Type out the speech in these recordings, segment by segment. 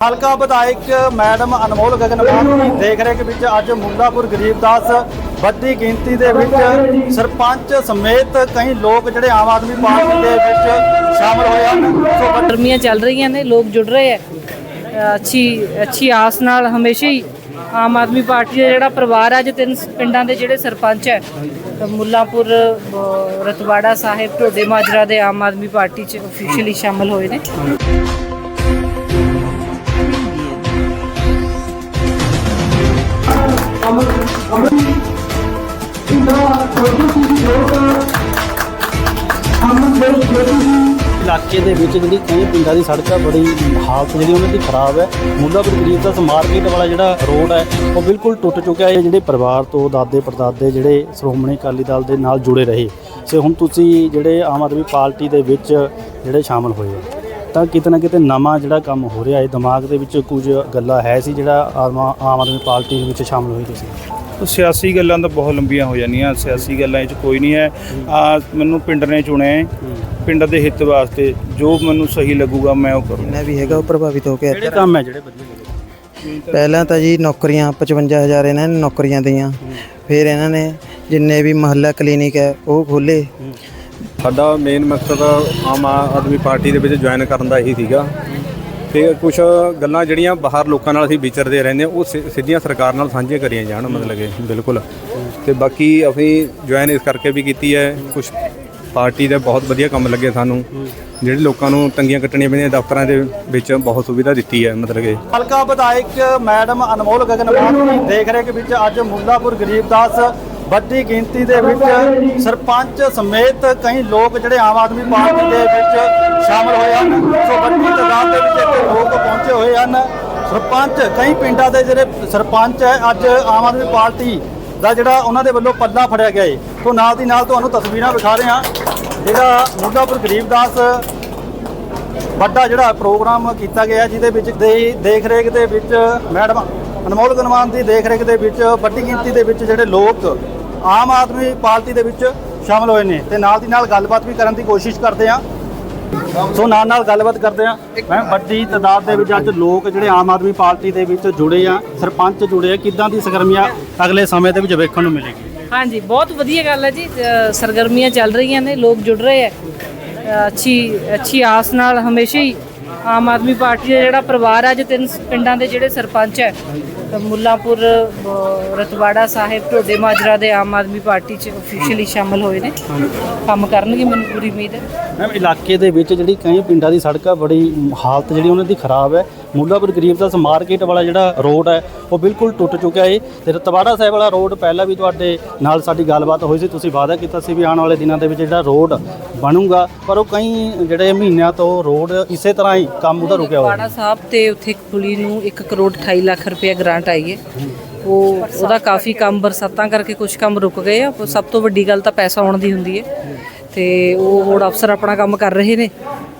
ਹਲਕਾ ਵਿਧਾਇਕ ਮੈਡਮ ਅਨਮੋਲ ਗਗਨਵਾਲ ਦੀ ਦੇਖ ਰੇਖ ਵਿੱਚ ਅੱਜ ਮੁੰਦਾਪੁਰ ਗਰੀਬਦਾਸ ਵੱਡੀ ਗਿਣਤੀ ਦੇ ਵਿੱਚ ਸਰਪੰਚ ਸਮੇਤ ਕਈ ਲੋਕ ਜਿਹੜੇ ਆਮ ਆਦਮੀ ਪਾਰਟੀ ਦੇ ਵਿੱਚ ਸ਼ਾਮਲ ਹੋਏ ਹਨ। ਸੋ ਗਰਮੀਆਂ ਚੱਲ ਰਹੀਆਂ ਨੇ, ਲੋਕ ਜੁੜ ਰਹੇ ਹੈ। ਅੱਛੀ ਅੱਛੀ ਆਸ ਨਾਲ ਹਮੇਸ਼ਾ ਹੀ ਆਮ ਆਦਮੀ ਪਾਰਟੀ ਦਾ ਜਿਹੜਾ ਪਰਿਵਾਰ ਹੈ, ਅੱਜ ਤਿੰਨ ਪਿੰਡਾਂ ਦੇ ਜਿਹੜੇ ਸਰਪੰਚ ਹੈ ਮੁੱਲਾਪੁਰ ਰਤਵਾੜਾ ਸਾਹਿਬ, ਢੋਡੇ ਮਾਜਰਾ ਦੇ ਆਮ ਆਦਮੀ ਪਾਰਟੀ 'ਚ ਅਫੀਸ਼ੀਅਲੀ ਸ਼ਾਮਲ ਹੋਏ ਨੇ। ਇਲਾਕੇ ਦੇ ਵਿੱਚ ਜਿਹੜੀ ਕਈ ਪਿੰਡਾਂ ਦੀ ਸੜਕਾਂ ਬੜੀ ਹਾਲਤ ਜਿਹੜੀ ਉਹਨਾਂ ਦੀ ਖਰਾਬ ਹੈ। ਮੁੱਲਾਪੁਰ ਗਰੀਬਦਾਸ ਮਾਰਕੀਟ ਵਾਲਾ ਜਿਹੜਾ ਰੋਡ ਹੈ ਉਹ ਬਿਲਕੁਲ ਟੁੱਟ ਚੁੱਕਿਆ ਹੈ। ਜਿਹੜੇ ਪਰਿਵਾਰ ਤੋਂ ਦਾਦੇ ਪੜਦਾਦੇ ਜਿਹੜੇ ਸ਼੍ਰੋਮਣੀ ਅਕਾਲੀ ਦਲ ਦੇ ਨਾਲ ਜੁੜੇ ਰਹੇ ਸੇ ਹੁਣ ਤੁਸੀਂ ਜਿਹੜੇ ਆਮ ਆਦਮੀ ਪਾਰਟੀ ਦੇ ਵਿੱਚ ਜਿਹੜੇ ਸ਼ਾਮਲ ਹੋਏ ਹੋ ਤਾਂ ਕਿਤੇ ਨਾ ਕਿਤੇ ਨਵਾਂ ਜਿਹੜਾ ਕੰਮ ਹੋ ਰਿਹਾ ਹੈ। ਦਿਮਾਗ ਦੇ ਵਿੱਚ ਕੁਝ ਗੱਲਾਂ ਹੈ ਸੀ ਜਿਹੜਾ ਆਮ ਆਮ ਆਦਮੀ ਪਾਰਟੀ ਦੇ ਵਿੱਚ ਸ਼ਾਮਲ ਹੋਏ ਤੁਸੀਂ? ਸਿਆਸੀ ਗੱਲਾਂ ਤਾਂ ਬਹੁਤ ਲੰਬੀਆਂ ਹੋ ਜਾਂਦੀਆਂ। ਸਿਆਸੀ ਗੱਲਾਂ 'ਚ ਕੋਈ ਨਹੀਂ ਹੈ। ਆ ਮੈਨੂੰ ਪਿੰਡ ਨੇ ਚੁਣਿਆ। ਪਿੰਡ ਦੇ ਹਿੱਤ ਵਾਸਤੇ ਜੋ ਮੈਨੂੰ ਸਹੀ ਲੱਗੂਗਾ ਮੈਂ ਉਹ ਕਰੂੰਗਾ। ਜਿੰਨਾ ਵੀ ਹੈਗਾ ਉਹ ਪ੍ਰਭਾਵਿਤ ਹੋ ਕੇ ਕਿਹੜੇ ਇੱਧਰ ਕੰਮ ਹੈ ਜਿਹੜੇ ਵਧੀਆ ਲੱਗੇ ਪਹਿਲਾਂ ਤਾਂ ਜੀ ਨੌਕਰੀਆਂ 55000 ਇਹਨਾਂ ਨੇ ਨੌਕਰੀਆਂ ਦਈਆਂ। ਫਿਰ ਇਹਨਾਂ ਨੇ ਜਿੰਨੇ ਵੀ ਮਹੱਲਾ ਕਲੀਨਿਕ ਹੈ ਉਹ ਖੋਲੇ ਸਾਡਾ ਮੇਨ ਮਕਸਦ ਆਮ ਆਦਮੀ ਪਾਰਟੀ ਦੇ ਵਿੱਚ ਜੁਆਇਨ ਕਰਨ ਦਾ ਇਹੀ ਸੀਗਾ। ਤੇ ਕੁਝ ਗੱਲਾਂ ਜਿਹੜੀਆਂ ਬਾਹਰ ਲੋਕਾਂ ਨਾਲ ਅਸੀਂ ਵਿਚਰਦੇ ਰਹਿੰਦੇ ਹਾਂ, ਉਹ ਸਿ- ਸਿੱਧੀਆਂ ਸਰਕਾਰ ਨਾਲ ਸਾਂਝੀਆਂ ਕਰੀਆਂ ਜਾਣ ਮਤਲਬ ਕਿ ਬਿਲਕੁਲ। ਤੇ ਬਾਕੀ ਅਸੀਂ ਜੁਆਇਨ ਇਸ ਕਰਕੇ ਵੀ ਕੀਤੀ ਹੈ ਕੁਝ ਪਾਰਟੀ ਦੇ ਬਹੁਤ ਵਧੀਆ ਕੰਮ ਲੱਗੇ ਸਾਨੂੰ। ਜਿਹੜੇ ਲੋਕਾਂ ਨੂੰ ਤੰਗੀਆਂ ਕੱਟਣੀਆਂ ਪੈਂਦੀਆਂ, ਦਫ਼ਤਰਾਂ ਦੇ ਵਿੱਚ ਬਹੁਤ ਸੁਵਿਧਾ ਦਿੱਤੀ ਹੈ, ਮਤਲਬ ਕਿ। ਹਲਕਾ ਵਿਧਾਇਕ ਮੈਡਮ ਅਨਮੋਲ ਗਗਨਵਾਲ ਦੀ ਦੇਖ ਰੇਖ ਵਿੱਚ ਅੱਜ ਮੁੰਦਾਪੁਰ ਗਰੀਬਦਾਸ ਵੱਡੀ ਗਿਣਤੀ ਦੇ ਵਿੱਚ ਸਰਪੰਚ ਸਮੇਤ ਕਈ ਲੋਕ ਜਿਹੜੇ ਆਮ ਆਦਮੀ ਪਾਰਟੀ ਦੇ ਵਿੱਚ ਸ਼ਾਮਲ ਹੋਏ ਹਨ। ਸੋ ਵੱਡੀ ਤਾਦਾਦ ਦੇ ਵਿੱਚ ਇੱਥੇ ਲੋਕ ਪਹੁੰਚੇ ਹੋਏ ਹਨ। ਸਰਪੰਚ, ਕਈ ਪਿੰਡਾਂ ਦੇ ਜਿਹੜੇ ਸਰਪੰਚ ਹੈ, ਅੱਜ ਆਮ ਆਦਮੀ ਪਾਰਟੀ ਦਾ ਜਿਹੜਾ ਉਹਨਾਂ ਦੇ ਵੱਲੋਂ ਪੱਲਾ ਫੜਿਆ ਗਿਆ ਏ। ਸੋ ਨਾਲ ਦੀ ਨਾਲ ਤੁਹਾਨੂੰ ਤਸਵੀਰਾਂ ਵਿਖਾ ਰਹੇ ਹਾਂ। ਜਿਹੜਾ ਮੁੰਦਾਪੁਰ ਗਰੀਬਦਾਸ ਵੱਡਾ ਜਿਹੜਾ ਪ੍ਰੋਗਰਾਮ ਕੀਤਾ ਗਿਆ, ਜਿਹਦੇ ਵਿੱਚ ਦੇ ਦੇਖ ਰੇਖ ਦੇ ਵਿੱਚ ਮੈਡਮ ਅਨਮੋਲ ਗਨਵਾਨ ਦੀ ਦੇਖ ਰੇਖ ਦੇ ਵਿੱਚ ਵੱਡੀ ਗਿਣਤੀ ਦੇ ਵਿੱਚ ਜਿਹੜੇ ਲੋਕ ਆਮ ਆਦਮੀ ਪਾਰਟੀ ਦੇ ਵਿੱਚ ਸ਼ਾਮਲ ਹੋਏ ਨੇ। ਤੇ ਨਾਲ ਦੀ ਨਾਲ ਗੱਲਬਾਤ ਵੀ ਕਰਨ ਦੀ ਕੋਸ਼ਿਸ਼ ਕਰਦੇ ਆ ਸੋ ਨਾਲ ਨਾਲ ਗੱਲਬਾਤ ਕਰਦੇ ਆ ਮੈਂ ਵੱਡੀ ਤਾਦਾਦ ਦੇ ਵਿੱਚ ਅੱਜ ਲੋਕ ਜਿਹੜੇ ਆਮ ਆਦਮੀ ਪਾਰਟੀ ਦੇ ਵਿੱਚ ਜੁੜੇ ਆ, ਸਰਪੰਚ ਜੁੜੇ ਆ, ਕਿੱਦਾਂ ਦੀ ਸਰਗਰਮੀਆਂ ਅਗਲੇ ਸਮੇਂ ਦੇ ਵਿੱਚ ਵੇਖਣ ਨੂੰ ਮਿਲੇਗੀ? ਹਾਂਜੀ, ਬਹੁਤ ਵਧੀਆ ਗੱਲ ਹੈ ਜੀ। ਸਰਗਰਮੀਆਂ ਚੱਲ ਰਹੀਆਂ ਨੇ, ਲੋਕ ਜੁੜ ਰਹੇ ਹੈ। ਅੱਛੀ ਅੱਛੀ ਆਸ ਨਾਲ ਹਮੇਸ਼ਾ ਹੀ ਆਮ ਆਦਮੀ ਪਾਰਟੀ ਦਾ ਜਿਹੜਾ ਪਰਿਵਾਰ ਹੈ ਅੱਜ ਤਿੰਨ ਪਿੰਡਾਂ ਦੇ ਜਿਹੜੇ ਸਰਪੰਚ ਹੈ ਮੁੱਲਾਪੁਰ ਰਤਵਾੜਾ ਸਾਹਿਬ, ਢੋਡੇ ਮਾਜਰਾ ਦੇ ਆਮ ਆਦਮੀ ਪਾਰਟੀ 'ਚ ਅਫੀਸ਼ੀਅਲੀ ਸ਼ਾਮਲ ਹੋਏ ਨੇ। ਕੰਮ ਕਰਨਗੇ, ਮੈਨੂੰ ਪੂਰੀ ਉਮੀਦ ਹੈ। ਮੈਮ, ਇਲਾਕੇ ਦੇ ਵਿੱਚ ਜਿਹੜੀ ਕਈ ਪਿੰਡਾਂ ਦੀ ਸੜਕਾਂ, ਬੜੀ ਹਾਲਤ ਜਿਹੜੀ ਉਹਨਾਂ ਦੀ ਖਰਾਬ ਹੈ ਮੁੱਲਾਪੁਰ ਗਰੀਬਦਾਸ ਮਾਰਕੀਟ ਵਾਲਾ ਜਿਹੜਾ ਰੋਡ ਹੈ, ਉਹ ਬਿਲਕੁਲ ਟੁੱਟ ਚੁੱਕਿਆ ਹੈ ਤੇ ਰਤਵਾੜਾ ਸਾਹਿਬ ਵਾਲਾ ਰੋਡ ਪਹਿਲਾਂ ਵੀ ਤੁਹਾਡੇ ਨਾਲ ਸਾਡੀ ਗੱਲਬਾਤ ਹੋਈ ਸੀ, ਤੁਸੀਂ ਵਾਅਦਾ ਕੀਤਾ ਸੀ ਵੀ ਆਉਣ ਵਾਲੇ ਦਿਨਾਂ ਦੇ ਵਿੱਚ ਜਿਹੜਾ ਰੋਡ ਬਣੂਗਾ, ਪਰ ਉਹ ਕਈ ਜਿਹੜੇ ਮਹੀਨਿਆਂ ਤੋਂ ਰੋਡ ਇਸੇ ਤਰ੍ਹਾਂ ਹੀ ਕੰਮ ਉਹਦਾ ਰੁਕਿਆ ਹੋਇਆ। ਰਤਵਾੜਾ ਸਾਹਿਬ ਤੇ ਉੱਥੇ ਇੱਕ ਪੁਲੀ ਨੂੰ 1 ਕਰੋੜ 28 ਲੱਖ ਰੁਪਏ ਗ੍ਰਾਂਟ ਆਈ ਹੈ ਉਹ ਉਹਦਾ ਕਾਫੀ ਕੰਮ ਬਰਸਾਤਾਂ ਕਰਕੇ ਕੁਝ ਕੰਮ ਰੁਕ ਗਏ ਆ। ਸਭ ਤੋਂ ਵੱਡੀ ਗੱਲ ਤਾਂ ਪੈਸਾ ਆਉਣ ਦੀ ਹੁੰਦੀ ਹੈ ਤੇ ਉਹ ਹੁਣ ਅਫਸਰ ਆਪਣਾ ਕੰਮ ਕਰ ਰਹੇ ਨੇ।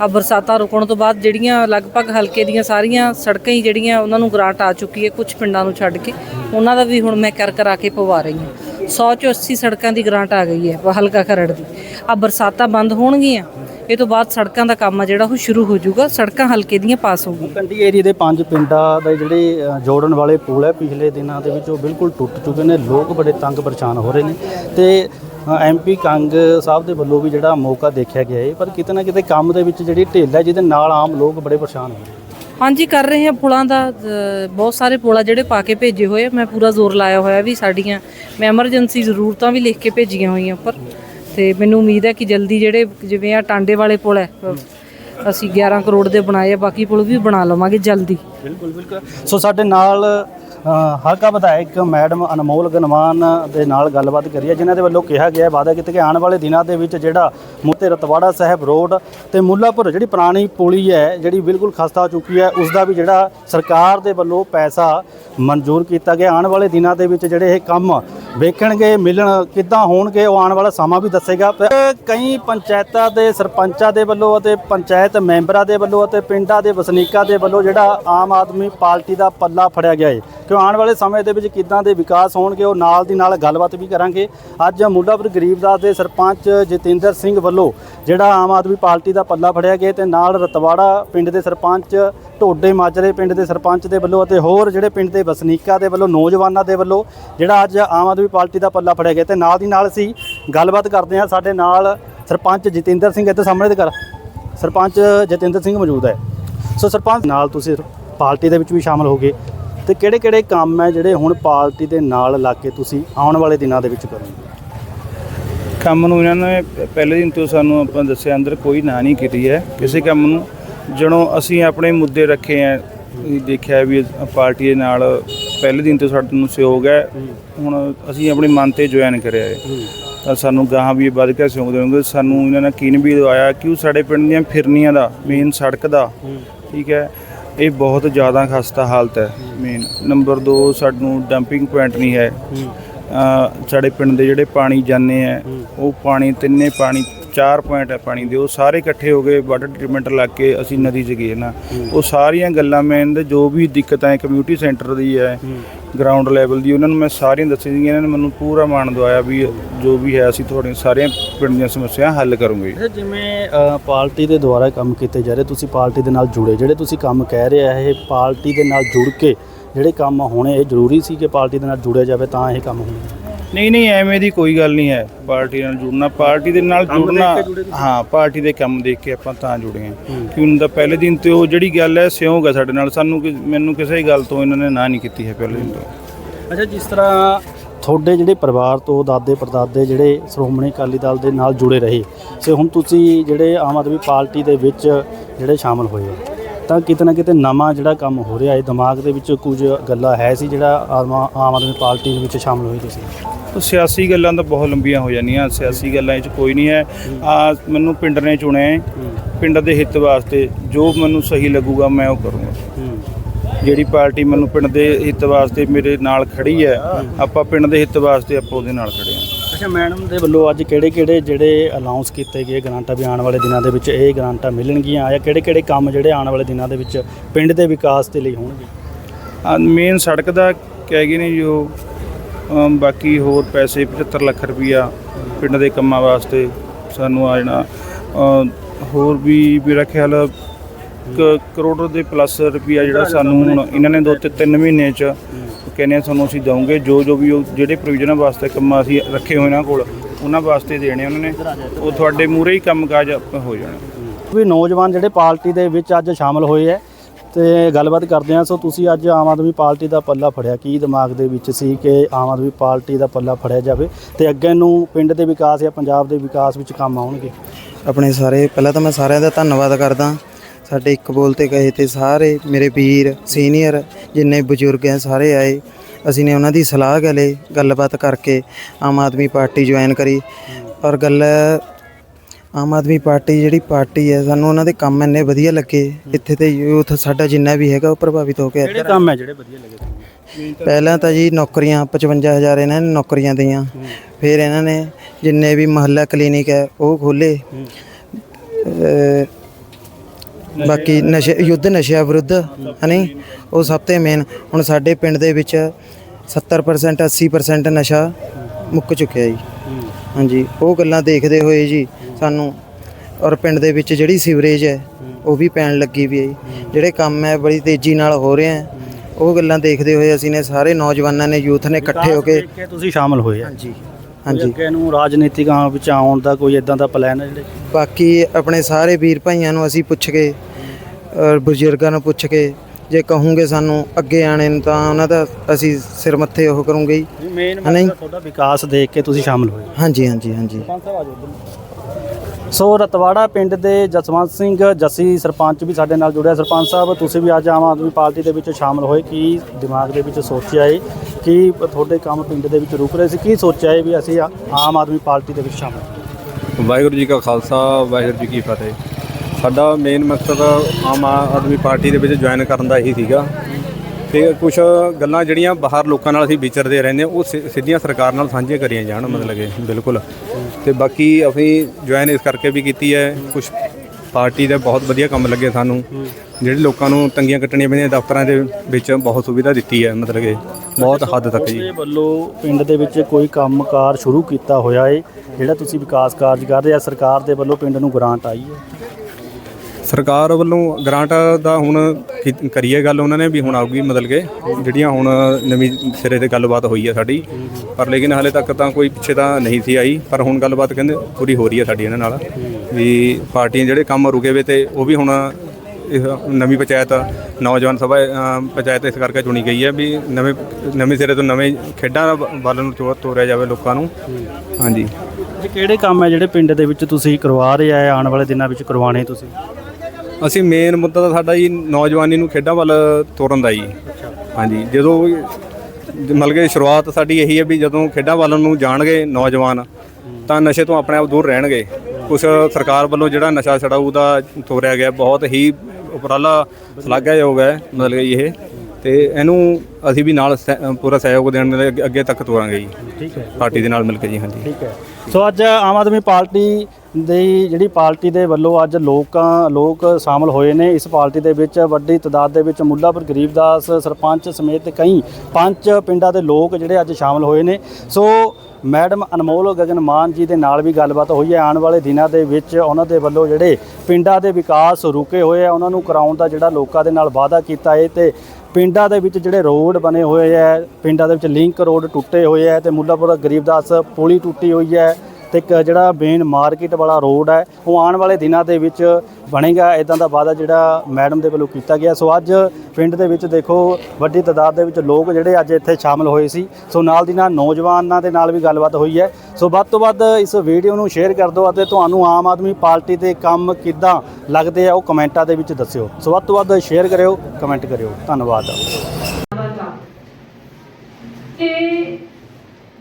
ਆ ਬਰਸਾਤਾਂ ਰੁਕਣ ਤੋਂ ਬਾਅਦ ਜਿਹੜੀਆਂ ਲਗਭਗ ਹਲਕੇ ਦੀਆਂ ਸਾਰੀਆਂ ਸੜਕਾਂ ਹੀ ਜਿਹੜੀਆਂ ਉਹਨਾਂ ਨੂੰ ਗ੍ਰਾਂਟ ਆ ਚੁੱਕੀ ਹੈ ਕੁਝ ਪਿੰਡਾਂ ਨੂੰ ਛੱਡ ਕੇ। ਉਹਨਾਂ ਦਾ ਵੀ ਹੁਣ ਮੈਂ ਕਰ ਕਰਾ ਕੇ ਪਵਾ ਰਹੀ ਹਾਂ। 100 ਚੋਂ 80 ਸੜਕਾਂ ਦੀ ਗ੍ਰਾਂਟ ਆ ਗਈ ਹੈ ਹਲਕਾ ਖਰੜ ਦੀ। ਆ ਬਰਸਾਤਾਂ ਬੰਦ ਹੋਣਗੀਆਂ। ਇਹ ਤੋਂ ਬਾਅਦ ਸੜਕਾਂ ਦਾ ਕੰਮ ਆ ਜਿਹੜਾ ਉਹ ਸ਼ੁਰੂ ਹੋ ਜਾਊਗਾ। ਸੜਕਾਂ ਹਲਕੇ ਦੀਆਂ ਪਾਸ ਹੋ ਗਈਆਂ ਕੰਡੀ ਏਰੀਆ ਦੇ ਪੰਜ ਪਿੰਡਾਂ ਦੇ ਜਿਹੜੇ ਜੋੜਨ ਵਾਲੇ ਪੁਲ ਹੈ, ਪਿਛਲੇ ਦਿਨਾਂ ਦੇ ਵਿੱਚ ਉਹ ਬਿਲਕੁਲ ਟੁੱਟ ਚੁੱਕੇ ਨੇ। ਲੋਕ ਬੜੇ ਤੰਗ ਪਰੇਸ਼ਾਨ ਹੋ ਰਹੇ ਨੇ। ਤੇ ਐਮਪੀ ਕੰਗ ਸਾਹਿਬ ਦੇ ਵੱਲੋਂ ਵੀ ਜਿਹੜਾ ਮੌਕਾ ਦੇਖਿਆ ਗਿਆ ਹੈ ਪਰ ਕਿਤੇ ਨਾ ਕਿਤੇ ਕੰਮ ਦੇ ਵਿੱਚ ਜਿਹੜੀ ਢਿੱਲ ਹੈ ਜਿਹਦੇ ਨਾਲ ਆਮ ਲੋਕ ਬੜੇ ਪਰੇਸ਼ਾਨ ਹੋ ਰਹੇ ਹਾਂਜੀ ਕਰ ਰਹੇ ਹਾਂ ਪੁਲਾਂ ਦਾ ਬਹੁਤ ਸਾਰੇ ਪੁਲਾਂ ਜਿਹੜੇ ਪਾ ਕੇ ਭੇਜੇ ਹੋਏ ਮੈਂ ਪੂਰਾ ਜ਼ੋਰ ਲਾਇਆ ਹੋਇਆ ਵੀ ਸਾਡੀਆਂ ਮੈਂ ਐਮਰਜੈਂਸੀ ਜ਼ਰੂਰਤਾਂ ਵੀ ਲਿਖ ਕੇ ਭੇਜੀਆਂ ਹੋਈਆਂ ਉੱਪਰ। ਤੇ ਮੈਨੂੰ ਉਮੀਦ ਹੈ ਕਿ ਜਲਦੀ ਜਿਹੜੇ ਜਿਵੇਂ ਆ ਟਾਂਡੇ ਵਾਲੇ ਪੁਲ ਹੈ ਅਸੀਂ 11 ਕਰੋੜ ਦੇ ਬਣਾਏ ਆ ਬਾਕੀ ਪੁਲ ਵੀ ਬਣਾ ਲਵਾਂਗੇ ਜਲਦੀ। ਬਿਲਕੁਲ ਬਿਲਕੁਲ। ਸੋ ਸਾਡੇ ਨਾਲ ਅ, ਹਲਕਾ ਵਿਧਾਇਕ ਮੈਡਮ ਅਨਮੋਲ ਗਨਵਾਨ ਦੇ ਨਾਲ ਗੱਲਬਾਤ ਕਰੀ ਹੈ ਜਿਨ੍ਹਾਂ ਦੇ ਵੱਲੋਂ ਕਿਹਾ ਗਿਆ ਵਾਅਦਾ ਕੀਤਾ ਕਿ ਆਉਣ ਵਾਲੇ ਦਿਨਾਂ ਦੇ ਵਿੱਚ ਜਿਹੜਾ ਮੁੱਤੇ ਰਤਵਾੜਾ ਸਾਹਿਬ ਰੋਡ ਤੇ ਮੁੱਲਾਪੁਰ ਜਿਹੜੀ ਪੁਰਾਣੀ ਪੁਲੀ ਹੈ ਜਿਹੜੀ ਬਿਲਕੁਲ ਖਸਤਾ ਹੋ ਚੁੱਕੀ ਹੈ ਉਸ ਦਾ ਵੀ ਜਿਹੜਾ ਸਰਕਾਰ ਦੇ ਵੱਲੋਂ ਪੈਸਾ ਮਨਜ਼ੂਰ ਕੀਤਾ ਗਿਆ। ਆਉਣ ਵਾਲੇ ਦਿਨਾਂ ਦੇ ਵਿੱਚ ਜਿਹੜੇ ਇਹ ਕੰਮ ਵੇਖਣਗੇ ਮਿਲਣ ਕਿੱਦਾਂ ਹੋਣਗੇ ਉਹ ਆਉਣ ਵਾਲਾ ਸਮਾਂ ਵੀ ਦੱਸੇਗਾ। ਕਈ ਪੰਚਾਇਤਾਂ ਦੇ ਸਰਪੰਚਾਂ ਦੇ ਵੱਲੋਂ ਅਤੇ ਪੰਚਾਇਤ ਮੈਂਬਰਾਂ ਦੇ ਵੱਲੋਂ ਅਤੇ ਪਿੰਡਾਂ ਦੇ ਵਸਨੀਕਾਂ ਦੇ ਵੱਲੋਂ ਜਿਹੜਾ ਆਮ ਆਦਮੀ ਪਾਰਟੀ ਦਾ ਪੱਲਾ ਫੜਿਆ ਗਿਆ ਹੈ। ਕਿ ਆਉਣ ਵਾਲੇ ਸਮੇਂ ਦੇ ਵਿੱਚ ਕਿੱਦਾਂ ਦੇ ਵਿਕਾਸ ਹੋਣਗੇ, ਉਹ ਨਾਲ ਦੀ ਨਾਲ ਗੱਲਬਾਤ ਵੀ ਕਰਾਂਗੇ। ਅੱਜ ਮੁੱਲਾਪੁਰ ਗਰੀਬਦਾਸ ਦੇ ਸਰਪੰਚ ਜਤਿੰਦਰ ਸਿੰਘ ਵੱਲੋਂ ਜਿਹੜਾ ਆਮ ਆਦਮੀ ਪਾਰਟੀ ਦਾ ਪੱਲਾ ਫੜਿਆ ਗਿਆ ਤੇ ਨਾਲ ਰਤਵਾੜਾ ਪਿੰਡ ਦੇ ਸਰਪੰਚ, ਢੋਡੇ ਮਾਜਰੇ ਪਿੰਡ ਦੇ ਸਰਪੰਚ ਦੇ ਵੱਲੋਂ ਅਤੇ ਹੋਰ ਜਿਹੜੇ ਪਿੰਡ ਦੇ ਵਸਨੀਕਾਂ ਦੇ ਵੱਲੋਂ, ਨੌਜਵਾਨਾਂ ਦੇ ਵੱਲੋਂ ਜਿਹੜਾ ਅੱਜ ਆਮ ਆਦਮੀ ਪਾਰਟੀ ਦਾ ਪੱਲਾ ਫੜਿਆ ਗਿਆ ਤੇ ਨਾਲ ਦੀ ਨਾਲ ਅਸੀਂ ਗੱਲਬਾਤ ਕਰਦੇ ਹਾਂ। ਸਾਡੇ ਨਾਲ ਸਰਪੰਚ ਜਤਿੰਦਰ ਸਿੰਘ ਇੱਥੇ ਸਾਹਮਣੇ ਦੇ ਕਰ। ਸਰਪੰਚ ਜਤਿੰਦਰ ਸਿੰਘ ਮੌਜੂਦ ਹੈ। ਸੋ ਸਰਪੰਚ ਨਾਲ ਤੁਸੀਂ ਪਾਰਟੀ ਦੇ ਵਿੱਚ ਵੀ ਸ਼ਾਮਲ ਹੋਗੇ। ਤੇ ਕਿਹੜੇ ਕਿਹੜੇ ਕੰਮ ਹੈ ਜਿਹੜੇ ਹੁਣ ਪਾਰਟੀ ਦੇ ਨਾਲ ਲਾ ਕੇ ਤੁਸੀਂ ਆਉਣ ਵਾਲੇ ਦਿਨਾਂ ਦੇ ਵਿੱਚ ਕਰੋਗੇ? ਕੰਮ ਨੂੰ ਇਹਨਾਂ ਨੇ ਪਹਿਲੇ ਦਿਨ ਤੋਂ ਸਾਨੂੰ ਆਪਾਂ ਦੱਸਿਆ ਅੰਦਰ ਕੋਈ ਨਾ ਨਹੀਂ ਕੀਤੀ ਹੈ। ਕਿਸੇ ਕੰਮ ਨੂੰ ਜਦੋਂ ਅਸੀਂ ਆਪਣੇ ਮੁੱਦੇ ਰੱਖੇ ਆ ਦੇਖਿਆ ਵੀ ਪਾਰਟੀ ਦੇ ਨਾਲ ਪਹਿਲੇ ਦਿਨ ਤੋਂ ਸਾਨੂੰ ਸਹਿਯੋਗ ਹੈ ਹੁਣ ਅਸੀਂ ਆਪਣੇ ਮਨ ਤੇ ਜੁਆਇਨ ਕਰਿਆ ਹੈ। ਤਾਂ ਸਾਨੂੰ ਗਾਹਾਂ ਵੀ ਵੱਧ ਕੇ ਸਹਿਯੋਗ ਦੇਣਗੇ। ਸਾਨੂੰ ਇਹਨਾਂ ਨੇ ਕੀਨ ਵੀ ਦਵਾਇਆ ਕਿ ਉਹ ਸਾਡੇ ਪਿੰਡ ਦੀਆਂ ਫਿਰਨੀਆਂ ਦਾ ਮੇਨ ਸੜਕ ਦਾ ਠੀਕ ਹੈ। ਇਹ ਬਹੁਤ ਜ਼ਿਆਦਾ ਖਸਤਾ ਹਾਲਤ ਹੈ ਮੇਨ ਨੰਬਰ 2 ਸਾਨੂੰ ਡੰਪਿੰਗ ਪੁਆਇੰਟ ਨਹੀਂ ਹੈ। ਸਾਡੇ ਪਿੰਡ ਦੇ ਜਿਹੜੇ ਪਾਣੀ ਜਾਂਦੇ ਆ ਉਹ ਪਾਣੀ ਤਿੰਨੇ ਪਾਣੀ ਚਾਰ ਪੁਆਇੰਟ ਹੈ ਪਾਣੀ ਦੇ ਉਹ ਸਾਰੇ ਇਕੱਠੇ ਹੋ ਗਏ ਵਾਟਰ ਟ੍ਰੀਟਮੈਂਟ ਲਾ ਕੇ ਅਸੀਂ ਨਦੀ 'ਚ ਗਏ ਨਾ। ਉਹ ਸਾਰੀਆਂ ਗੱਲਾਂ ਮੈਂ ਇਹਨਾਂ ਦੇ ਜੋ ਵੀ ਦਿੱਕਤਾਂ ਹੈ ਕਮਿਊਨਿਟੀ ਸੈਂਟਰ ਦੀ ਹੈ। ਗਰਾਊਂਡ ਲੈਵਲ ਦੀ ਉਹਨਾਂ ਨੂੰ ਮੈਂ ਸਾਰੀਆਂ ਦੱਸੀ ਸੀ ਇਹਨਾਂ ਨੇ ਮੈਨੂੰ ਪੂਰਾ ਮਾਣ ਦਵਾਇਆ ਵੀ ਜੋ ਵੀ ਹੈ ਅਸੀਂ ਤੁਹਾਡੀਆਂ ਸਾਰੀਆਂ ਪਿੰਡ ਦੀਆਂ ਸਮੱਸਿਆ ਹੱਲ ਕਰੂੰਗੇ। ਅੱਛਾ, ਜਿਵੇਂ ਪਾਰਟੀ ਦੇ ਦੁਆਰਾ ਕੰਮ ਕੀਤੇ ਜਾ ਰਹੇ ਤੁਸੀਂ ਪਾਰਟੀ ਦੇ ਨਾਲ ਜੁੜੇ ਜਿਹੜੇ ਤੁਸੀਂ ਕੰਮ ਕਹਿ ਰਹੇ ਆ ਇਹ ਪਾਰਟੀ ਦੇ ਨਾਲ ਜੁੜ ਕੇ ਜਿਹੜੇ ਕੰਮ ਹੋਣੇ ਇਹ ਜ਼ਰੂਰੀ ਸੀ ਕਿ ਪਾਰਟੀ ਦੇ ਨਾਲ ਜੁੜਿਆ ਜਾਵੇ ਤਾਂ ਇਹ ਕੰਮ ਹੋਣੇ। ਨਹੀਂ ਨਹੀਂ ਐਵੇਂ ਦੀ ਕੋਈ ਗੱਲ ਨਹੀਂ ਹੈ। ਪਾਰਟੀ ਨਾਲ ਜੁੜਨਾ ਪਾਰਟੀ ਦੇ ਨਾਲ ਜੁੜਨਾ ਹਾਂ ਪਾਰਟੀ ਦੇ ਕੰਮ ਦੇਖ ਕੇ ਆਪਾਂ ਤਾਂ ਜੁੜੇ ਹਾਂ। ਕਿ ਉਹਨਾਂ ਦਾ ਪਹਿਲੇ ਦਿਨ ਤੇ ਉਹ ਜਿਹੜੀ ਗੱਲ ਹੈ ਸਿਉਂਗ ਹੈ ਸਾਡੇ ਨਾਲ। ਸਾਨੂੰ ਮੈਨੂੰ ਕਿਸੇ ਗੱਲ ਤੋਂ ਇਹਨਾਂ ਨੇ ਨਾ ਨਹੀਂ ਕੀਤੀ ਹੈ ਪਹਿਲੇ ਦਿਨ ਤੋਂ। ਅੱਛਾ ਜਿਸ ਤਰ੍ਹਾਂ ਤੁਹਾਡੇ ਜਿਹੜੇ ਪਰਿਵਾਰ ਤੋਂ ਦਾਦੇ ਪੜਦਾਦੇ ਜਿਹੜੇ ਸ਼੍ਰੋਮਣੀ ਅਕਾਲੀ ਦਲ ਦੇ ਨਾਲ ਜੁੜੇ ਰਹੇ ਸੇ ਹੁਣ ਤੁਸੀਂ ਜਿਹੜੇ ਆਮ ਆਦਮੀ ਪਾਰਟੀ ਦੇ ਵਿੱਚ ਜਿਹੜੇ ਸ਼ਾਮਲ ਹੋਏ ਹੋ ਤਾਂ ਕਿਤੇ ਨਾ ਕਿਤੇ ਨਵਾਂ ਜਿਹੜਾ ਕੰਮ ਹੋ ਰਿਹਾ ਹੈ ਦਿਮਾਗ ਦੇ ਵਿੱਚ ਕੁਝ ਗੱਲਾਂ ਹੈ ਸੀ ਜਿਹੜਾ ਆਮ ਆਮ ਆਦਮੀ ਪਾਰਟੀ ਦੇ ਵਿੱਚ ਸ਼ਾਮਲ ਹੋਏ ਤੁਸੀਂ? ਉਹ ਸਿਆਸੀ ਗੱਲਾਂ ਤਾਂ ਬਹੁਤ ਲੰਬੀਆਂ ਹੋ ਜਾਂਦੀਆਂ ਸਿਆਸੀ ਗੱਲਾਂ 'ਚ ਕੋਈ ਨਹੀਂ ਹੈ। ਆ ਮੈਨੂੰ ਪਿੰਡ ਨੇ ਚੁਣਿਆ ਹੈ। ਪਿੰਡ ਦੇ ਹਿੱਤ ਵਾਸਤੇ ਜੋ ਮੈਨੂੰ ਸਹੀ ਲੱਗੂਗਾ ਮੈਂ ਉਹ ਕਰੂੰਗਾ। ਜਿਹੜੀ ਪਾਰਟੀ ਮੈਨੂੰ ਪਿੰਡ ਦੇ ਹਿੱਤ ਵਾਸਤੇ ਮੇਰੇ ਨਾਲ ਖੜੀ ਹੈ ਆਪਾਂ ਪਿੰਡ ਦੇ ਹਿੱਤ ਵਾਸਤੇ ਆਪਾਂ ਉਹਦੇ ਨਾਲ ਖੜੇ ਹਾਂ। ਅੱਛਾ ਮੈਡਮ ਦੇ ਵੱਲੋਂ ਅੱਜ ਕਿਹੜੇ ਕਿਹੜੇ ਜਿਹੜੇ ਅਨਾਉਂਸ ਕੀਤੇ ਗਏ ਗ੍ਰਾਂਟਾਂ ਵੀ ਆਉਣ ਵਾਲੇ ਦਿਨਾਂ ਦੇ ਵਿੱਚ ਇਹ ਗ੍ਰਾਂਟਾਂ ਮਿਲਣਗੀਆਂ ਜਾਂ ਕਿਹੜੇ ਕਿਹੜੇ ਕੰਮ ਜਿਹੜੇ ਆਉਣ ਵਾਲੇ ਦਿਨਾਂ ਦੇ ਵਿੱਚ ਪਿੰਡ ਦੇ ਵਿਕਾਸ ਦੇ ਲਈ ਹੋਣਗੇ? ਮੇਨ ਸੜਕ ਦਾ ਕਹਿ ਗਏ ਨੇ ਜੋ ਬਾਕੀ ਹੋਰ ਪੈਸੇ 75 ਲੱਖ ਰੁਪਈਆ ਪਿੰਡ ਦੇ ਕੰਮਾਂ ਵਾਸਤੇ ਸਾਨੂੰ ਆ ਜਾਣਾ। ਹੋਰ ਵੀ ਮੇਰਾ ਖਿਆਲ ਕਰੋੜ ਦੇ ਪਲੱਸ ਰੁਪਈਆ ਜਿਹੜਾ ਸਾਨੂੰ ਇਹਨਾਂ ਨੇ ਦੋ ਤੇ ਤਿੰਨ ਮਹੀਨੇ ਚ ਕਹਿੰਦੇ ਆ ਸਾਨੂੰ ਅਸੀਂ ਦਵਾਂਗੇ ਜੋ ਜੋ ਵੀ ਉਹ ਜਿਹੜੇ ਪ੍ਰੋਵੀਜ਼ਨਾਂ ਵਾਸਤੇ ਕੰਮਾਂ ਅਸੀਂ ਰੱਖੇ ਹੋਏ ਇਹਨਾਂ ਕੋਲ ਉਹਨਾਂ ਵਾਸਤੇ ਦੇਣੇ ਉਹਨਾਂ ਨੇ। ਉਹ ਤੁਹਾਡੇ ਮੂਹਰੇ ਹੀ ਕੰਮਕਾਜ ਹੋ ਜਾਣਾ। ਵੀ ਨੌਜਵਾਨ ਜਿਹੜੇ ਪਾਰਟੀ ਦੇ ਵਿੱਚ ਅੱਜ ਸ਼ਾਮਲ ਹੋਏ ਹੈ ਤੇ ਗੱਲਬਾਤ ਕਰਦੇ ਹਾਂ। ਸੋ ਤੁਸੀਂ ਅੱਜ ਆਮ ਆਦਮੀ ਪਾਰਟੀ ਦਾ ਪੱਲਾ ਫੜਿਆ। ਕੀ ਦਿਮਾਗ ਦੇ ਵਿੱਚ ਸੀ ਕਿ ਆਮ ਆਦਮੀ ਪਾਰਟੀ ਦਾ ਪੱਲਾ ਫੜਿਆ ਜਾਵੇ ਤੇ ਅੱਗੇ ਨੂੰ ਪਿੰਡ ਦੇ ਵਿਕਾਸ ਜਾਂ ਪੰਜਾਬ ਦੇ ਵਿਕਾਸ ਵਿੱਚ ਕੰਮ ਆਉਣਗੇ? ਆਪਣੇ ਸਾਰੇ, ਪਹਿਲਾਂ ਤਾਂ ਮੈਂ ਸਾਰਿਆਂ ਦਾ ਧੰਨਵਾਦ ਕਰਦਾ। ਸਾਡੇ ਇੱਕ ਬੋਲ ਤੇ ਗਏ ਤੇ ਸਾਰੇ ਮੇਰੇ ਵੀਰ, ਸੀਨੀਅਰ, ਜਿੰਨੇ ਬਜ਼ੁਰਗ ਹੈ, ਸਾਰੇ ਆਏ। ਅਸੀਂ ਨੇ ਉਹਨਾਂ ਦੀ ਸਲਾਹ ਗਲੇ ਗੱਲਬਾਤ ਕਰਕੇ ਆਮ ਆਦਮੀ ਪਾਰਟੀ ਜੁਆਇਨ ਕਰੀ। ਔਰ ਗੱਲ ਆਮ ਆਦਮੀ ਪਾਰਟੀ ਜਿਹੜੀ ਪਾਰਟੀ ਹੈ ਸਾਨੂੰ ਉਹਨਾਂ ਦੇ ਕੰਮ ਇੰਨੇ ਵਧੀਆ ਲੱਗੇ। ਇੱਥੇ ਤੇ ਯੂਥ ਸਾਡਾ ਜਿੰਨਾ ਵੀ ਹੈਗਾ ਉਹ ਪ੍ਰਭਾਵਿਤ ਹੋ ਕੇ ਕਿਹੜੇ ਕੰਮ ਹੈ ਜਿਹੜੇ ਵਧੀਆ ਲੱਗੇ ਤੁਹਾਨੂੰ? ਪਹਿਲਾਂ ਤਾਂ ਜੀ ਨੌਕਰੀਆਂ 55000 ਇਹਨਾਂ ਨੇ ਨੌਕਰੀਆਂ ਦੀਆਂ। ਫਿਰ ਇਹਨਾਂ ਨੇ ਜਿੰਨੇ ਵੀ ਮਹੱਲਾ ਕਲੀਨਿਕ ਹੈ ਉਹ ਖੋਲੇ ਬਾਕੀ ਨਸ਼ੇ ਯੁੱਧ ਨਸ਼ਿਆਂ ਵਿਰੁੱਧ ਹਨੀ ਉਹ ਸਭ ਤੋਂ ਮੇਨ ਹੁਣ ਸਾਡੇ ਪਿੰਡ ਦੇ ਵਿੱਚ 70% 80% ਨਸ਼ਾ ਮੁੱਕ ਚੁੱਕਿਆ ਜੀ। ਹਾਂਜੀ ਉਹ ਗੱਲਾਂ ਦੇਖਦੇ ਹੋਏ ਜੀ ਸਾਨੂੰ ਔਰ ਪਿੰਡ ਦੇ ਵਿੱਚ ਜਿਹੜੀ ਸੀਵਰੇਜ ਹੈ ਉਹ ਵੀ ਪੈਣ ਲੱਗੀ ਵੀ ਹੈ ਜਿਹੜੇ ਕੰਮ ਹੈ ਬੜੀ ਤੇਜ਼ੀ ਨਾਲ ਹੋ ਰਹੇ ਹੈ। ਉਹ ਗੱਲਾਂ ਦੇਖਦੇ ਹੋਏ ਅਸੀਂ ਨੇ ਸਾਰੇ ਨੌਜਵਾਨਾਂ ਨੇ ਯੂਥ ਨੇ ਇਕੱਠੇ ਹੋ ਕੇ ਤੁਸੀਂ ਸ਼ਾਮਲ ਹੋਏ ਹਾਂਜੀ ਹਾਂਜੀ। ਅੱਗੇ ਨੂੰ ਰਾਜਨੀਤਿਕ ਵਿੱਚ ਆਉਣ ਦਾ ਕੋਈ ਇਦਾਂ ਦਾ ਪਲਾਨ ਹੈ ਜਿਹੜੇ? ਬਾਕੀ ਆਪਣੇ ਸਾਰੇ ਵੀਰ ਭਾਈਆਂ ਨੂੰ ਅਸੀਂ ਪੁੱਛ ਕੇ ਔਰ ਬਜ਼ੁਰਗਾਂ ਨੂੰ ਪੁੱਛ ਕੇ ਜੇ ਕਹੋਗੇ ਸਾਨੂੰ ਅੱਗੇ ਆਣੇ ਨੂੰ ਤਾਂ ਉਹਨਾਂ ਦਾ ਅਸੀਂ ਸਿਰ ਮੱਥੇ ਉਹ ਕਰੂੰਗੇ ਜੀ। ਮੇਨ ਨਹੀਂ। ਤੁਹਾਡਾ ਵਿਕਾਸ ਦੇਖ ਕੇ ਤੁਸੀਂ ਸ਼ਾਮਲ ਹੋਏ। ਹਾਂਜੀ ਹਾਂਜੀ ਹਾਂਜੀ। ਸੋ ਰਤਵਾੜਾ ਪਿੰਡ ਦੇ ਜਸਵੰਤ ਸਿੰਘ ਜੱਸੀ ਸਰਪੰਚ ਵੀ ਸਾਡੇ ਨਾਲ ਜੁੜਿਆ। ਸਰਪੰਚ ਸਾਹਿਬ, ਤੁਸੀਂ ਵੀ ਅੱਜ ਆਮ ਆਦਮੀ ਪਾਰਟੀ ਦੇ ਵਿੱਚ ਸ਼ਾਮਲ ਹੋਏ। ਕੀ ਦਿਮਾਗ ਦੇ ਵਿੱਚ ਸੋਚਿਆ ਏ ਕੀ ਤੁਹਾਡੇ ਕੰਮ ਪਿੰਡ ਦੇ ਵਿੱਚ ਰੁਕ ਰਹੇ ਸੀ? ਕੀ ਸੋਚਿਆ ਏ ਵੀ ਅਸੀਂ ਆ- ਆਮ ਆਦਮੀ ਪਾਰਟੀ ਦੇ ਵਿੱਚ ਸ਼ਾਮਲ ਵਾਹਿਗੁਰੂ ਜੀ ਕਾ ਖਾਲਸਾ, ਵਾਹਿਗੁਰੂ ਜੀ ਕੀ ਫਤਿਹ। ਸਾਡਾ ਮੇਨ ਮਕਸਦ ਆਮ ਆਦਮੀ ਪਾਰਟੀ ਦੇ ਵਿੱਚ ਜੁਆਇਨ ਕਰਨ ਦਾ ਹੀ ਸੀਗਾ। ਤੇ ਕੁਝ ਗੱਲਾਂ ਜਿਹੜੀਆਂ ਬਾਹਰ ਲੋਕਾਂ ਨਾਲ ਅਸੀਂ ਵਿਚਰਦੇ ਰਹਿੰਦੇ ਹਾਂ, ਉਹ ਸਿੱਧੀਆਂ ਸਰਕਾਰ ਨਾਲ ਸਾਂਝੀਆਂ ਕਰੀਆਂ ਜਾਣ ਮਤਲਬ ਕਿ ਬਿਲਕੁਲ। ਤੇ ਬਾਕੀ ਅਸੀਂ ਜੁਆਇਨ ਇਸ ਕਰਕੇ ਵੀ ਕੀਤੀ ਹੈ ਕੁਝ ਪਾਰਟੀ ਦੇ ਬਹੁਤ ਵਧੀਆ ਕੰਮ ਲੱਗੇ ਸਾਨੂੰ ਜਿਹੜੇ ਲੋਕਾਂ ਨੂੰ ਤੰਗੀਆਂ ਕੱਟਣੀਆਂ ਪੈਂਦੀਆਂ ਦਫ਼ਤਰਾਂ ਦੇ ਵਿੱਚ ਬਹੁਤ ਸੁਵਿਧਾ ਦਿੱਤੀ ਹੈ ਮਤਲਬ ਕਿ ਬਹੁਤ ਹੱਦ ਤੱਕ ਜੀ। ਵੱਲੋਂ ਪਿੰਡ ਦੇ ਵਿੱਚ ਕੋਈ ਕੰਮਕਾਰ ਸ਼ੁਰੂ ਕੀਤਾ ਹੋਇਆ ਏ ਜਿਹੜਾ ਤੁਸੀਂ ਵਿਕਾਸ ਕਾਰਜ ਕਰ ਰਹੇ ਆ ਸਰਕਾਰ ਦੇ ਵੱਲੋਂ ਪਿੰਡ ਨੂੰ ਗ੍ਰਾਂਟ ਆਈ ਹੈ? ਸਰਕਾਰ ਵੱਲੋਂ ਗ੍ਰਾਂਟ ਦਾ ਹੁਣ ਕੀ- ਕਰੀਏ ਗੱਲ ਉਹਨਾਂ ਨੇ ਵੀ ਹੁਣ ਆਊਗੀ ਮਤਲਬ ਕਿ ਜਿਹੜੀਆਂ ਹੁਣ ਨਵੀਂ ਸਿਰੇ ਤੇ ਗੱਲਬਾਤ ਹੋਈ ਹੈ ਸਾਡੀ। ਪਰ ਲੇਕਿਨ ਹਾਲੇ ਤੱਕ ਤਾਂ ਕੋਈ ਪਿੱਛੇ ਤਾਂ ਨਹੀਂ ਸੀ ਆਈ। ਪਰ ਹੁਣ ਗੱਲਬਾਤ ਕਹਿੰਦੇ ਪੂਰੀ ਹੋ ਰਹੀ ਹੈ ਸਾਡੀ ਇਹਨਾਂ ਨਾਲ। ਵੀ ਪਾਰਟੀਆਂ ਜਿਹੜੇ ਕੰਮ ਰੁਕੇ ਵੇ ਤੇ ਉਹ ਵੀ ਹੁਣ ਇਹ ਨਵੀਂ ਪੰਚਾਇਤ ਨੌਜਵਾਨ ਸਭਾ ਅ, ਪੰਚਾਇਤ ਇਸ ਕਰਕੇ ਚੁਣੀ ਗਈ ਹੈ ਵੀ ਨਵੇਂ ਨਵੇਂ ਸਿਰੇ ਤੋਂ ਨਵੇਂ ਖੇਡਾਂ ਵੱਲ ਨੂੰ ਤੋਰ- ਤੋਰਿਆ ਜਾਵੇ ਲੋਕਾਂ ਨੂੰ। ਹਾਂਜੀ। ਇਹ ਕਿਹੜੇ ਕੰਮ ਹੈ ਜਿਹੜੇ ਪਿੰਡ ਦੇ ਵਿੱਚ ਤੁਸੀਂ ਕਰਵਾ ਰਹੇ ਆ ਆਉਣ ਵਾਲੇ ਦਿਨਾਂ ਵਿੱਚ ਕਰਵਾਣੇ ਤੁਸੀਂ? ਅਸੀਂ ਮੇਨ ਮੁੱਦਾ ਤਾਂ ਸਾਡਾ ਜੀ ਨੌਜਵਾਨੀ ਨੂੰ ਖੇਡਾਂ ਵੱਲ ਤੋਰਨ ਦਾ ਜੀ। ਹਾਂਜੀ ਜਦੋਂ ਮਤਲਬ ਕਿ ਸ਼ੁਰੂਆਤ ਸਾਡੀ ਇਹੀ ਹੈ ਵੀ ਜਦੋਂ ਖੇਡਾਂ ਵੱਲ ਨੂੰ ਜਾਣਗੇ ਨੌਜਵਾਨ ਤਾਂ ਨਸ਼ੇ ਤੋਂ ਆਪਣੇ ਆਪ ਦੂਰ ਰਹਿਣਗੇ। ਕੁਝ ਸਰਕਾਰ ਵੱਲੋਂ ਜਿਹੜਾ ਨਸ਼ਾ ਛਡਾਊ ਦਾ ਤੋਰਿਆ ਗਿਆ ਬਹੁਤ ਹੀ ਉਪਰਾਲਾ ਸ਼ਲਾਘਾਯੋਗ ਹੈ ਮਤਲਬ ਕਿ ਇਹ। ਤੇ ਇਹਨੂੰ ਅਸੀਂ ਵੀ ਨਾਲ ਪੂਰਾ ਸਹਿਯੋਗ ਦੇਣ ਦੇ ਅੱਗੇ ਤੱਕ ਤੋਰਾਂਗੇ ਜੀ। ਠੀਕ ਹੈ। ਪਾਰਟੀ ਦੇ ਨਾਲ ਮਿਲ ਕੇ ਜੀ ਹਾਂਜੀ। ਠੀਕ ਹੈ। ਸੋ ਅੱਜ ਆਮ ਆਦਮੀ ਪਾਰਟੀ ਦੀ ਜਿਹੜੀ ਪਾਰਟੀ ਦੇ ਵੱਲੋਂ ਅੱਜ ਲੋਕਾਂ, ਲੋਕ ਸ਼ਾਮਲ ਹੋਏ ਨੇ। ਇਸ ਪਾਰਟੀ ਦੇ ਵਿੱਚ ਵੱਡੀ ਤਦਾਦ ਦੇ ਵਿੱਚ ਮੁੱਲਾਪੁਰ ਗਰੀਬਦਾਸ ਸਰਪੰਚ ਸਮੇਤ ਕਈ ਪੰਜ ਪਿੰਡਾਂ ਦੇ ਲੋਕ ਜਿਹੜੇ ਅੱਜ ਸ਼ਾਮਲ ਹੋਏ ਨੇ। ਸੋ ਮੈਡਮ ਅਨਮੋਲ ਗਗਨ ਮਾਨ ਜੀ ਦੇ ਨਾਲ ਵੀ ਗੱਲਬਾਤ ਹੋਈ ਹੈ। ਆਉਣ ਵਾਲੇ ਦਿਨਾਂ ਦੇ ਵਿੱਚ ਉਹਨਾਂ ਦੇ ਵੱਲੋਂ ਜਿਹੜੇ ਪਿੰਡਾਂ ਦੇ ਵਿਕਾਸ ਰੁਕੇ ਹੋਏ ਆ, ਉਹਨਾਂ ਨੂੰ ਕਰਾਉਣ ਦਾ ਜਿਹੜਾ ਲੋਕਾਂ ਦੇ ਨਾਲ ਵਾਅਦਾ ਕੀਤਾ ਹੈ ਤੇ ਪਿੰਡਾਂ ਦੇ ਵਿੱਚ ਜਿਹੜੇ ਰੋਡ ਬਣੇ ਹੋਏ ਹੈ ਪਿੰਡਾਂ ਦੇ ਵਿੱਚ ਲਿੰਕ ਰੋਡ ਟੁੱਟੇ ਹੋਏ ਹੈ ਤੇ ਮੁੱਲਾਪੁਰ ਗਰੀਬਦਾਸ ਪੁਲੀ ਟੁੱਟੀ ਹੋਈ ਹੈ। ਤੇ ਇੱਕ ਜਿਹੜਾ ਮੇਨ ਮਾਰਕੀਟ ਵਾਲਾ ਰੋਡ ਹੈ, ਉਹ ਆਉਣ ਵਾਲੇ ਦਿਨਾਂ ਦੇ ਵਿੱਚ ਬਣੇਗਾ। ਇਦਾਂ ਦਾ ਵਾਅਦਾ ਜਿਹੜਾ ਮੈਡਮ ਦੇ ਵੱਲੋਂ ਕੀਤਾ ਗਿਆ। ਸੋ ਅੱਜ ਪਿੰਡ ਦੇ ਵਿੱਚ ਦੇਖੋ, ਵੱਡੀ ਤਾਦਾਦ ਦੇ ਵਿੱਚ ਲੋਕ ਜਿਹੜੇ ਅੱਜ ਇੱਥੇ ਸ਼ਾਮਲ ਹੋਏ ਸੀ। ਸੋ ਨਾਲ ਦੀ ਨਾਲ ਨੌਜਵਾਨਾਂ ਦੇ ਨਾਲ ਵੀ ਗੱਲਬਾਤ ਹੋਈ ਹੈ। ਸੋ ਵੱਧ ਤੋਂ ਵੱਧ ਇਸ ਵੀਡੀਓ ਨੂੰ ਸ਼ੇਅਰ ਕਰ ਦਿਓ ਅਤੇ ਤੁਹਾਨੂੰ ਆਮ ਆਦਮੀ ਪਾਰਟੀ ਦੇ ਕੰਮ ਕਿੱਦਾਂ ਲੱਗਦੇ ਆ, ਉਹ ਕਮੈਂਟਾਂ ਦੇ ਵਿੱਚ ਦੱਸਿਓ। ਸੋ ਵੱਧ ਤੋਂ ਵੱਧ ਸ਼ੇਅਰ ਕਰਿਓ ਕਮੈਂਟ ਕਰਿਓ। ਧੰਨਵਾਦ। ਤੇ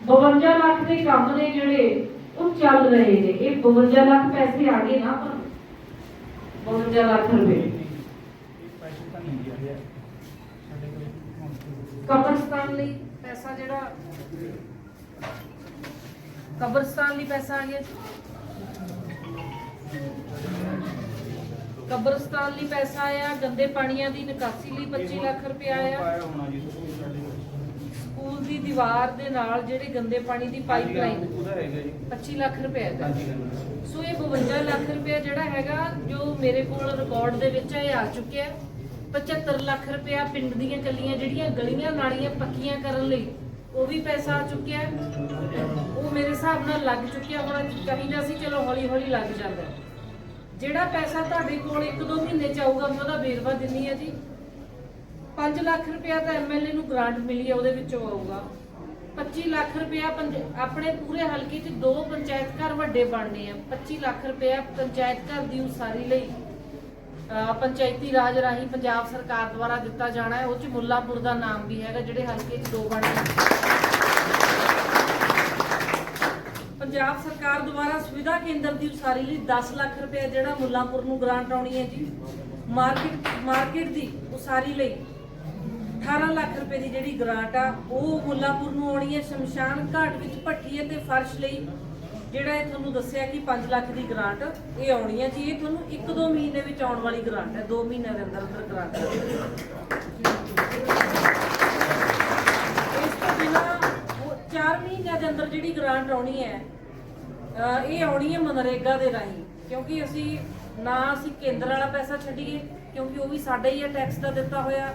52 ਲੱਖ ਦੇ ਕੰਮ ਨੇ ਜਿਹੜੇ ਚੱਲ ਰਹੇ ਨੇ। ਇਹ 52 ਲੱਖ ਪੈਸੇ ਆ ਗਏ ਨਾ ਪਰ 52 ਲੱਖ ਰੁਪਏ। ਕਬਰਸਤਾਨ ਲਈ ਪੈਸਾ ਜਿਹੜਾ ਕਬਰਸਤਾਨ ਲਈ ਪੈਸਾ ਆ ਗਿਆ ਕਬਰਸਤਾਨ ਲਈ ਪੈਸਾ ਆਇਆ, ਗੰਦੇ ਪਾਣੀਆਂ ਦੀ ਨਿਕਾਸੀ ਲਈ 25 ਲੱਖ ਰੁਪਏ ਆਇਆ। ਸਕੂਲ ਦੀ ਦੀਵਾਰ ਦੇ ਨਾਲ ਜਿਹੜੇ ਗੰਦੇ ਪਾਣੀ ਦੀ ਪਾਈਪਲਾਈਨ 25 ਲੱਖ ਰੁਪਏ ਦਾ। ਸੋ ਇਹ 52 ਲੱਖ ਰੁਪਏ ਜਿਹੜਾ ਹੈਗਾ ਜੋ ਮੇਰੇ ਕੋਲ ਰਿਕਾਰਡ ਦੇ ਵਿੱਚ ਇਹ ਆ ਚੁੱਕਿਆ ਹੈ। 75 ਲੱਖ ਰੁਪਇਆ ਪਿੰਡ ਦੀਆਂ ਕੱਲੀਆਂ ਜਿਹੜੀਆਂ ਗਲੀਆਂ ਨਾਲੀਆਂ ਪੱਕੀਆਂ ਕਰਨ ਲਈ ਉਹ ਵੀ ਪੈਸਾ ਆ ਚੁੱਕਿਆ ਉਹ ਮੇਰੇ ਹਿਸਾਬ ਨਾਲ ਲੱਗ ਚੁੱਕਿਆ ਹੋਣਾ ਚਾਹੀਦਾ ਸੀ ਚਲੋ ਹੌਲੀ ਹੌਲੀ ਲੱਗ ਜਾਂਦਾ। ਜਿਹੜਾ ਪੈਸਾ ਤੁਹਾਡੇ ਕੋਲ 1-2 ਮਹੀਨੇ ਚ ਆਊਗਾ ਮੈਂ ਉਹਦਾ ਵੇਰਵਾ ਦਿੰਨੀ ਆ ਜੀ। 5 ਲੱਖ ਰੁਪਇਆ ਤਾਂ ਐਮਐਲਏ ਨੂੰ ਗ੍ਰਾਂਟ ਮਿਲੀ ਹੈ, ਉਹਦੇ ਵਿੱਚੋਂ ਆਊਗਾ। 25 ਲੱਖ ਰੁਪਇਆ ਆਪਣੇ ਪੂਰੇ ਹਲਕੇ 'ਚ ਦੋ ਪੰਚਾਇਤ ਘਰ ਵੱਡੇ ਬਣਨੇ ਆ। 25 ਲੱਖ ਰੁਪਇਆ ਪੰਚਾਇਤ ਘਰ ਦੀ ਉਸਾਰੀ ਲਈ ਪੰਚਾਇਤੀ ਰਾਜ ਰਾਹੀਂ ਪੰਜਾਬ ਸਰਕਾਰ ਦੁਆਰਾ ਦਿੱਤਾ ਜਾਣਾ ਹੈ। ਉਹ 'ਚ ਮੁੱਲਾਪੁਰ ਦਾ ਨਾਮ ਵੀ ਹੈਗਾ, ਜਿਹੜੇ ਹਲਕੇ 'ਚ ਦੋ ਬਣਨੇ ਪੰਜਾਬ ਸਰਕਾਰ ਦੁਆਰਾ ਸੁਵਿਧਾ ਕੇਂਦਰ ਦੀ ਉਸਾਰੀ ਲਈ 10 ਲੱਖ ਰੁਪਇਆ ਜਿਹੜਾ ਮੁੱਲਾਪੁਰ ਨੂੰ ਗ੍ਰਾਂਟ ਆਉਣੀ ਹੈ ਜੀ, ਮਾਰਕੀਟ ਮਾਰਕੀਟ ਦੀ ਉਸਾਰੀ ਲਈ 18 ਲੱਖ ਰੁਪਏ ਦੀ ਜਿਹੜੀ ਗ੍ਰਾਂਟ ਆ, ਉਹ ਮੁੱਲਾਂਪੁਰ ਨੂੰ ਆਉਣੀ ਹੈ। ਸ਼ਮਸ਼ਾਨ ਘਾਟ ਵਿੱਚ ਭੱਠੀ ਅਤੇ ਫਰਸ਼ ਲਈ ਜਿਹੜਾ ਇਹ ਤੁਹਾਨੂੰ ਦੱਸਿਆ ਕਿ 5 ਲੱਖ ਦੀ ਗ੍ਰਾਂਟ ਇਹ ਆਉਣੀ ਹੈ ਜੀ। ਇਹ ਤੁਹਾਨੂੰ 1-2 ਮਹੀਨੇ ਵਿੱਚ ਆਉਣ ਵਾਲੀ ਗ੍ਰਾਂਟ ਹੈ। 2 ਮਹੀਨਿਆਂ ਦੇ ਅੰਦਰ ਅੰਦਰ ਗ੍ਰਾਂਟ ਇਸ ਤੋਂ ਬਿਨਾਂ ਉਹ 4 ਮਹੀਨਿਆਂ ਦੇ ਅੰਦਰ ਜਿਹੜੀ ਗ੍ਰਾਂਟ ਆਉਣੀ ਹੈ ਇਹ ਆਉਣੀ ਹੈ ਮਨਰੇਗਾ ਦੇ ਰਾਹੀਂ। ਕਿਉਂਕਿ ਅਸੀਂ ਨਾ ਅਸੀਂ ਕੇਂਦਰ ਵਾਲਾ ਪੈਸਾ ਛੱਡੀਏ, ਕਿਉਂਕਿ ਉਹ ਵੀ ਸਾਡਾ ਹੀ ਹੈ ਟੈਕਸ ਦਾ ਦਿੱਤਾ ਹੋਇਆ।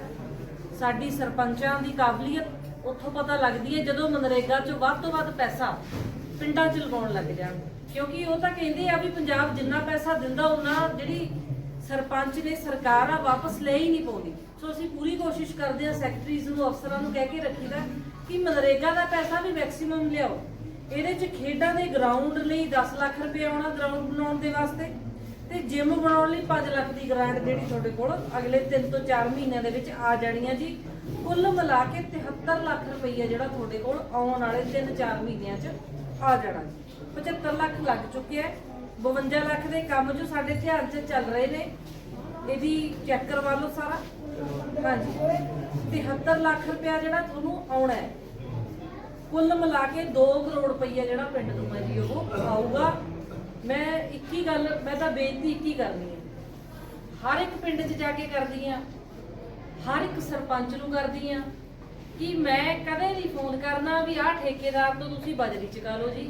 ਸਾਡੀ ਸਰਪੰਚਾਂ ਦੀ ਕਾਬਲੀਅਤ ਉੱਥੋਂ ਪਤਾ ਲੱਗਦੀ ਹੈ ਜਦੋਂ ਮਨਰੇਗਾ 'ਚੋਂ ਵੱਧ ਤੋਂ ਵੱਧ ਪੈਸਾ ਪਿੰਡਾਂ 'ਚ ਲਗਾਉਣ ਲੱਗ ਜਾਣ। ਕਿਉਂਕਿ ਉਹ ਤਾਂ ਕਹਿੰਦੇ ਆ ਵੀ ਪੰਜਾਬ ਜਿੰਨਾ ਪੈਸਾ ਦਿੰਦਾ, ਉਹਨਾਂ ਜਿਹੜੀ ਸਰਪੰਚ ਨੇ ਸਰਕਾਰ ਆ, ਵਾਪਸ ਲੈ ਹੀ ਨਹੀਂ ਪਾਉਂਦੀ। ਸੋ ਅਸੀਂ ਪੂਰੀ ਕੋਸ਼ਿਸ਼ ਕਰਦੇ ਆ ਸੈਕਟਰੀਜ਼ ਨੂੰ, ਅਫਸਰਾਂ ਨੂੰ ਕਹਿ ਕੇ ਰੱਖੀਦਾ ਕਿ ਮਨਰੇਗਾ ਦਾ ਪੈਸਾ ਵੀ ਮੈਕਸਿਮਮ ਲਿਆਓ। ਇਹਦੇ 'ਚ ਖੇਡਾਂ ਦੇ ਗਰਾਊਂਡ ਲਈ 10 ਲੱਖ ਰੁਪਏ ਆਉਣਾ ਗਰਾਊਂਡ ਬਣਾਉਣ ਦੇ ਵਾਸਤੇ। ਤੇ ਜਿਮ ਬਣਾਉਣ ਲਈ 5 ਲੱਖ ਦੀ ਗ੍ਰਾਂਟ ਜਿਹੜੀ ਤੁਹਾਡੇ ਕੋਲ। ਅਗਲੇ 3 ਤੋਂ 4 ਮਹੀਨਿਆਂ ਦੇ ਵਿੱਚ ਆ ਜਾਣੀ ਹੈ ਜੀ। ਕੁੱਲ ਮਿਲਾ ਕੇ 73 ਲੱਖ ਰੁਪਈਆ ਜਿਹੜਾ ਤੁਹਾਡੇ ਕੋਲ ਆਉਣ ਵਾਲੇ 3-4 ਮਹੀਨਿਆਂ 'ਚ ਆ ਜਾਣਾ ਜੀ। 75 ਲੱਖ ਲੱਗ ਚੁੱਕਿਆ 52 ਲੱਖ ਦੇ ਕੰਮ ਜੋ ਸਾਡੇ ਧਿਆਨ 'ਚ ਚੱਲ ਰਹੇ ਨੇ, ਇਹਦੀ ਚੈੱਕ ਕਰਵਾ ਲਓ ਸਾਰਾ। ਹਾਂਜੀ। 73 ਲੱਖ ਰੁਪਇਆ ਜਿਹੜਾ ਤੁਹਾਨੂੰ ਆਉਣਾ ਹੈ। ਕੁੱਲ ਮਿਲਾ ਕੇ 2 ਕਰੋੜ ਰੁਪਈਆ ਜਿਹੜਾ ਪਿੰਡ ਤੋਂ ਹੈ ਜੀ ਉਹ ਆਊਗਾ। ਮੈਂ ਇੱਕ ਹੀ ਗੱਲ, ਮੈਂ ਤਾਂ ਬੇਨਤੀ ਇੱਕ ਹੀ ਕਰਨੀ ਹੈ। ਹਰ ਇੱਕ ਪਿੰਡ 'ਚ ਜਾ ਕੇ ਕਰਦੀ ਆ ਹਰ ਇੱਕ ਸਰਪੰਚ ਨੂੰ ਕਰਦੀ ਆ ਕਿ ਮੈਂ ਕਦੇ ਨਹੀਂ ਫੋਨ ਕਰਨਾ ਵੀ ਆਹ ਠੇਕੇਦਾਰ ਤੋਂ ਤੁਸੀਂ ਬਜਰੀ ਚਕਾ ਲਓ ਜੀ।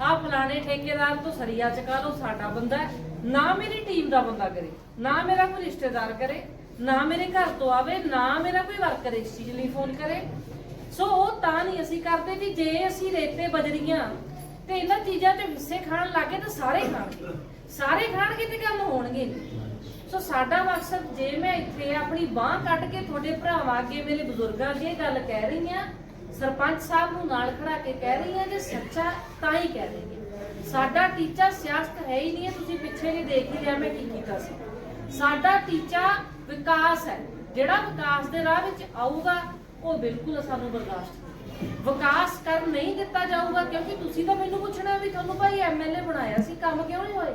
ਆਹ ਫਲਾਣੇ ਠੇਕੇਦਾਰ ਤੋਂ ਸਰੀਆ ਚਕਾ ਲਓ, ਸਾਡਾ ਬੰਦਾ ਨਾ ਮੇਰੀ ਟੀਮ ਦਾ ਬੰਦਾ ਕਰੇ, ਨਾ ਮੇਰਾ ਕੋਈ ਰਿਸ਼ਤੇਦਾਰ ਕਰੇ, ਨਾ ਮੇਰੇ ਘਰ ਤੋਂ ਆਵੇ, ਨਾ ਮੇਰਾ ਕੋਈ ਵਰਕਰ ਇਸ ਚੀਜ਼ ਲਈ ਫੋਨ ਕਰੇ। ਸੋ ਉਹ ਤਾਂ ਨਹੀਂ ਅਸੀਂ ਕਰਦੇ ਵੀ ਜੇ ਅਸੀਂ ਰੇਤੇ ਬਜਰੀਆਂ ਤੇ ਇਹਨਾਂ ਚੀਜ਼ਾਂ 'ਚ ਹਿੱਸੇ ਖਾਣ ਲੱਗੇ ਤਾਂ ਸਾਰੇ ਖਾਣਗੇ। ਸਾਰੇ ਖਾਣਗੇ ਤੇ ਗੱਲ ਹੋਣਗੇ ਸੋ ਸਾਡਾ ਮਕਸਦ ਜੇ ਮੈਂ ਇੱਥੇ ਆਪਣੀ ਬਾਹ ਕੱਢ ਕੇ ਤੁਹਾਡੇ ਭਰਾਵਾਂ ਅੱਗੇ, ਮੇਰੇ ਬਜ਼ੁਰਗਾਂ ਅੱਗੇ ਗੱਲ ਕਹਿ ਰਹੀ ਆ ਸਰਪੰਚ ਸਾਹਿਬ ਨੂੰ ਨਾਲ ਖੜਾ ਕੇ ਕਹਿ ਰਹੀ ਆ ਜੇ ਸੱਚਾ ਤਾਂ ਹੀ ਕਹਿ ਰਹੀ ਹਾਂ। ਸਾਡਾ ਟੀਚਾ ਸਿਆਸਤ ਹੈ ਹੀ ਨਹੀਂ ਹੈ, ਤੁਸੀਂ ਪਿੱਛੇ ਜੇ ਦੇਖ ਹੀ ਲਿਆ ਮੈਂ ਕੀ ਕੀਤਾ ਸੀ। ਸਾਡਾ ਟੀਚਾ ਵਿਕਾਸ ਹੈ। ਜਿਹੜਾ ਵਿਕਾਸ ਦੇ ਰਾਹ ਵਿੱਚ ਆਊਗਾ, ਉਹ ਬਿਲਕੁਲ ਸਾਨੂੰ ਬਰਦਾਸ਼ਤ ਵਿਕਾਸ ਕਰ ਨਹੀਂ ਦਿੱਤਾ ਜਾਊਗਾ, ਕਿਉਂਕਿ ਤੁਸੀਂ ਤਾਂ ਮੈਨੂੰ ਪੁੱਛਣਾ ਵੀ ਤੁਹਾਨੂੰ ਭਾਈ ਐਮਐਲਏ ਬਣਾਇਆ ਸੀ, ਕੰਮ ਕਿਉਂ ਨਹੀਂ ਹੋਏ?